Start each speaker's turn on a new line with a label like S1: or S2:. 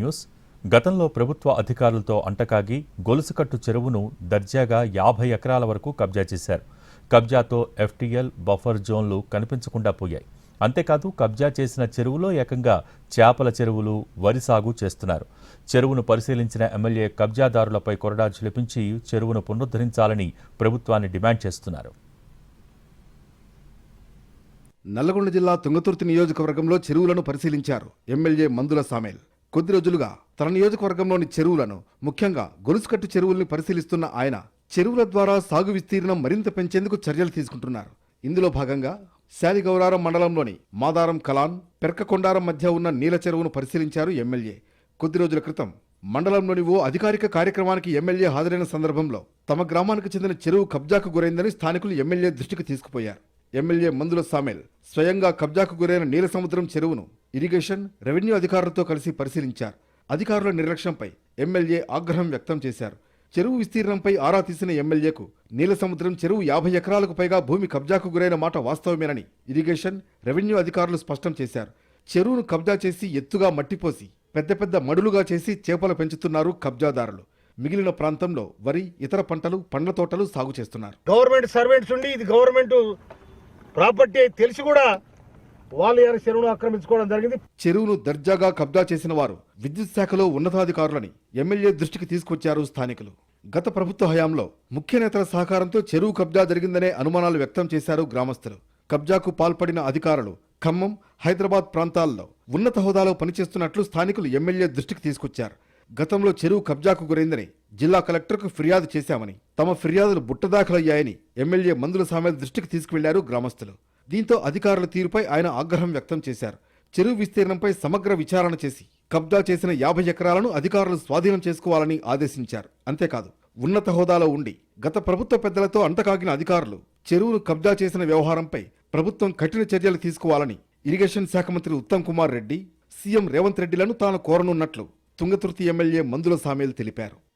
S1: News. గతంలో ప్రభుత్వ అధికారులతో అంటకాగి గొలుసుకట్టు చెరువును దర్జాగా యాభై ఎకరాల వరకు కబ్జా చేశారు. కబ్జాతో ఎఫ్టీఎల్ బఫర్ జోన్లు కనిపించకుండా పోయాయి. అంతేకాదు కబ్జా చేసిన చెరువులో ఏకంగా చేపల చెరువులు వరి సాగు చేస్తున్నారు. చెరువును పరిశీలించిన ఎమ్మెల్యే కబ్జాదారులపై కొరడా చిలిపించి చెరువును పునరుద్ధరించాలని ప్రభుత్వాన్ని డిమాండ్ చేస్తున్నారు.
S2: నల్లగొండ జిల్లా తుంగతుర్తి నియోజకవర్గంలో చెరువులను పరిశీలించారు ఎమ్మెల్యే మందుల సామేల్. కొద్ది రోజులుగా తన నియోజకవర్గంలోని చెరువులను ముఖ్యంగా గొలుసుకట్టు చెరువుల్ని పరిశీలిస్తున్న ఆయన చెరువుల ద్వారా సాగు విస్తీర్ణం మరింత పెంచేందుకు చర్యలు తీసుకుంటున్నారు. ఇందులో భాగంగా శాలిగౌరారం మండలంలోని మాదారం కలాన్ పెర్కకొండారం మధ్య ఉన్న నీల చెరువును పరిశీలించారు ఎమ్మెల్యే. కొద్ది రోజుల క్రితం మండలంలోని ఓ అధికారిక కార్యక్రమానికి ఎమ్మెల్యే హాజరైన సందర్భంలో తమ గ్రామానికి చెందిన చెరువు కబ్జాకు గురైందని స్థానికులు ఎమ్మెల్యే దృష్టికి తీసుకుపోయారు. ఎమ్మెల్యే మందుల సామెల్ స్వయంగా కబ్జాకు గురైన నీల సముద్రం చెరువును ఇరిగేషన్ రెవెన్యూ అధికారులతో కలిసి పరిశీలించారు. అధికారుల నిర్లక్ష్యంపై ఎమ్మెల్యే ఆగ్రహం వ్యక్తం చేశారు. చెరువు విస్తీర్ణంపై ఆరా తీసిన ఎమ్మెల్యేకు నీల సముద్రం చెరువు యాభై ఎకరాలకు పైగా భూమి కబ్జాకు గురైన మాట వాస్తవమేనని ఇరిగేషన్ రెవెన్యూ అధికారులు స్పష్టం చేశారు. చెరువును కబ్జా చేసి ఎత్తుగా మట్టిపోసి పెద్ద పెద్ద మడులుగా చేసి చేపలు పెంచుతున్నారు కబ్జాదారులు. మిగిలిన ప్రాంతంలో వరి ఇతర పంటలు పండ్ల తోటలు సాగు చేస్తున్నారు.
S3: గవర్నమెంట్ సర్వెంట్స్ ఉండి ఇది గవర్నమెంట్ ప్రాపర్టీ తెలిసి కూడా వాళ్ళు చెరువును ఆక్రమించుకోవడం జరిగింది.
S2: చెరువును దర్జాగా కబ్జా చేసిన వారు విద్యుత్ శాఖలో ఉన్నతాధికారులని ఎమ్మెల్యే దృష్టికి తీసుకొచ్చారు స్థానికులు. గత ప్రభుత్వ హయాంలో ముఖ్య నేతల సహకారంతో చెరువు కబ్జా జరిగిందనే అనుమానాలు వ్యక్తం చేశారు గ్రామస్తులు. కబ్జాకు పాల్పడిన అధికారులు ఖమ్మం హైదరాబాద్ ప్రాంతాల్లో ఉన్నత హోదాలో పనిచేస్తున్నట్లు స్థానికులు ఎమ్మెల్యే దృష్టికి తీసుకొచ్చారు. గతంలో చెరువు కబ్జాకు గురైందని జిల్లా కలెక్టర్కు ఫిర్యాదు చేశామని తమ ఫిర్యాదులు బుట్టదాఖలయ్యాయని ఎమ్మెల్యే మందుల సామెల దృష్టికి తీసుకువెళ్ళారు గ్రామస్తులు. దీంతో అధికారుల తీరుపై ఆయన ఆగ్రహం వ్యక్తం చేశారు. చెరువు విస్తీర్ణంపై సమగ్ర విచారణ చేసి కబ్జా చేసిన యాభై ఎకరాలను అధికారులు స్వాధీనం చేసుకోవాలని ఆదేశించారు. అంతేకాదు ఉన్నత హోదాలో ఉండి గత ప్రభుత్వ పెద్దలతో అంటకాగిన అధికారులు చెరువును కబ్జా చేసిన వ్యవహారంపై ప్రభుత్వం కఠిన చర్యలు తీసుకోవాలని ఇరిగేషన్ శాఖ మంత్రి ఉత్తమ్ కుమార్ రెడ్డి సీఎం రేవంత్ రెడ్డిలను తాను కోరనున్నట్లు తుంగతుర్తి ఎమ్మెల్యే మందుల సామీలు తెలిపారు.